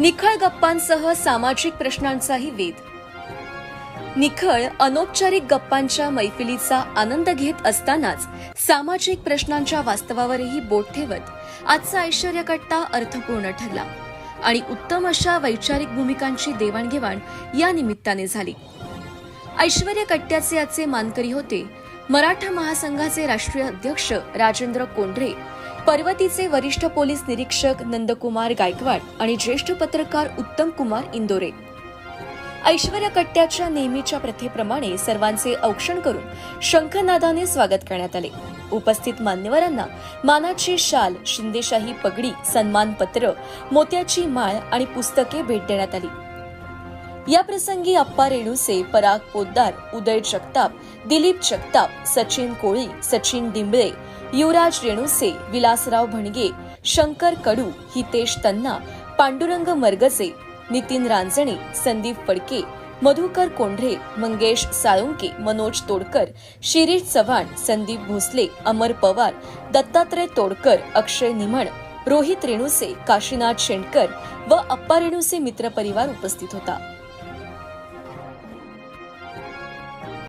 निखळ गप्पांसह सामाजिक प्रश्नांचाही वेध. निखळ अनौपचारिक गप्पांच्या मैफिलीचा आनंद घेत असतानाच सामाजिक प्रश्नांच्या वास्तवावरही बोट ठेवत आजचा ऐश्वर्यकट्टा अर्थपूर्ण ठरला आणि उत्तम अशा वैचारिक भूमिकांची देवाणघेवाण या निमित्ताने झाली. ऐश्वर्य कट्ट्याचे आजचे मानकरी होते मराठा महासंघाचे राष्ट्रीय अध्यक्ष राजेंद्र कोंढरे पर्वतीचे वरिष्ठ पोलीस निरीक्षक नंदकुमार गायकवाड आणि ज्येष्ठ पत्रकार उत्तम कुमार इंदोरे. ऐश्वर्या कट्ट्याच्या नेहमीच्या प्रथेप्रमाणे सर्वांचे औक्षण करून शंखनादाने स्वागत करण्यात आले. उपस्थित मान्यवरांना मानाची शाल शिंदेशाही पगडी सन्मानपत्र मोत्याची माळ आणि पुस्तके भेट देण्यात आली. या प्रसंगी अप्पा रेणुसे पराग पोद्दार उदय जगताप दिलीप जगताप सचिन कोळी सचिन डिंबळे युवराज रेणुसे विलासराव भणगे शंकर कडू हितेश तन्ना पांडुरंग मरगजे नितीन रांजणे संदीप फडके मधुकर कोंढरे मंगेश साळुंके मनोज तोडकर शिरीष चव्हाण संदीप भोसले अमर पवार दत्तात्रय तोडकर अक्षय निमण रोहित रेणुसे काशीनाथ शेंडकर व अप्पा रेणुसे मित्रपरिवार उपस्थित होता.